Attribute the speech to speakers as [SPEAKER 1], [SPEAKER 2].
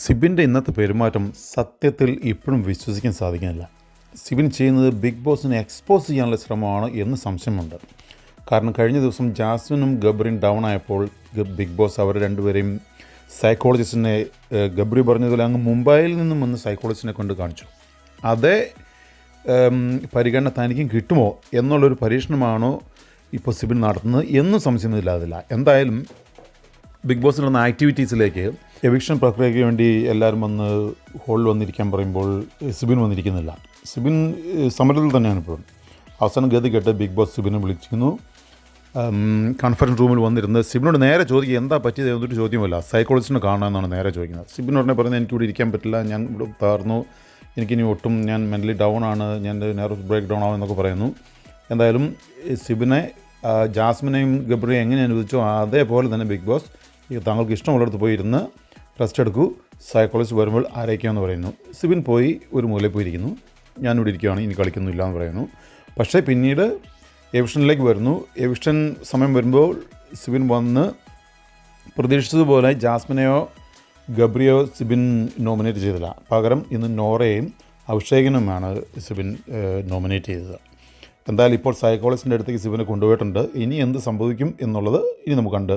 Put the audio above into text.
[SPEAKER 1] സിബിന്റെ ഇന്നത്തെ പെരുമാറ്റം സത്യത്തിൽ ഇപ്പോഴും വിശ്വസിക്കാൻ സാധിക്കുന്നില്ല. സിബിൻ ചെയ്യുന്നത് ബിഗ് ബോസിനെ എക്സ്പോസ് ചെയ്യാനുള്ള ശ്രമമാണ് എന്ന് സംശയമുണ്ട്. കാരണം കഴിഞ്ഞ ദിവസം ജാസ്മിനും ഗബ്രിയും ഡൗൺ ആയപ്പോൾ ബിഗ് ബോസ് അവർ രണ്ടുപേരെയും സൈക്കോളജിസ്റ്റിനെ ഗബ്രി പറഞ്ഞതുപോലെ അങ്ങ് മുംബൈയിൽ നിന്നും വന്ന് സൈക്കോളജിസ്റ്റിനെ കൊണ്ട് കാണിച്ചു. അതേ പരിഗണന തനിക്കും കിട്ടുമോ എന്നുള്ളൊരു പരീക്ഷണമാണോ ഇപ്പോൾ സിബിൻ നടത്തുന്നത് എന്നും സംശയമില്ലാതില്ല എന്തായാലും ബിഗ് ബോസിൽ നടന്ന ആക്ടിവിറ്റീസിലേക്ക് എവിക്ഷൻ പ്രക്രിയയ്ക്ക് വേണ്ടി എല്ലാവരും വന്ന് ഹോളിൽ വന്നിരിക്കാൻ പറയുമ്പോൾ സിബിൻ വന്നിരിക്കുന്നില്ല. സിബിൻ സമരത്തിൽ തന്നെയാണ് ഇപ്പോഴും അവസാനം ഗതി കേട്ട് ബിഗ് ബോസ് സിബിനെ വിളിച്ചിരുന്നു കോൺഫറൻസ് റൂമിൽ വന്നിരുന്ന് സിബിനോട് നേരെ ചോദിക്കുക എന്താ പറ്റിയത്? എന്നൊരു ചോദ്യമല്ല. സൈക്കോളജിസ്റ്റിനെ കാണാമെന്നാണ് നേരെ ചോദിക്കുന്നത്. സിബിൻ ഉടനെ പറയുന്നത് എനിക്കിവിടെ ഇരിക്കാൻ പറ്റില്ല. ഞാൻ ഇവിടെ തകർന്നു. എനിക്കിനി ഒട്ടും ഞാൻ മെന്റലി ഡൗൺ ആണ്. ഞാൻ നെർവസ് ബ്രേക്ക് ഡൗൺ ആവും എന്നൊക്കെ പറയുന്നു. എന്തായാലും സിബിനെ ജാസ്മിനെയും ഗബ്രിയെ എങ്ങനെ അനുവദിച്ചോ അതേപോലെ തന്നെ ബിഗ് ബോസ് താങ്കൾക്ക് ഇഷ്ടമുള്ളിടത്ത് പോയി ഇരുന്ന് റെസ്റ്റ് എടുക്കൂ. സൈക്കോളജിസ്റ്റ് വരുമ്പോൾ ആരയിക്കാമെന്ന് പറയുന്നു. സിബിൻ പോയി ഒരു മൂലയിൽ പോയിരിക്കുന്നു. ഞാനിവിടെ ഇരിക്കുകയാണ് ഇനി കളിക്കുന്നില്ല എന്ന് പറയുന്നു. പക്ഷേ പിന്നീട് എവിഷനിലേക്ക് വരുന്നു. എവിഷൻ സമയം വരുമ്പോൾ സിബിൻ വന്ന് പ്രതീക്ഷിച്ചതുപോലെ ജാസ്മിനെയോ ഗബ്രിയോ സിബിൻ നോമിനേറ്റ് ചെയ്തില്ല. പകരം ഇന്ന് നോറയും അഭിഷേകനുമാണ് സിബിൻ നോമിനേറ്റ് ചെയ്തത്. എന്തായാലും ഇപ്പോൾ സൈക്കോളജിസ്റ്റിന്റെ അടുത്തേക്ക് സിബിനെ കൊണ്ടുപോയിട്ടുണ്ട്. ഇനി എന്ത് സംഭവിക്കും എന്നുള്ളത് ഇനി നമുക്ക് കണ്ട്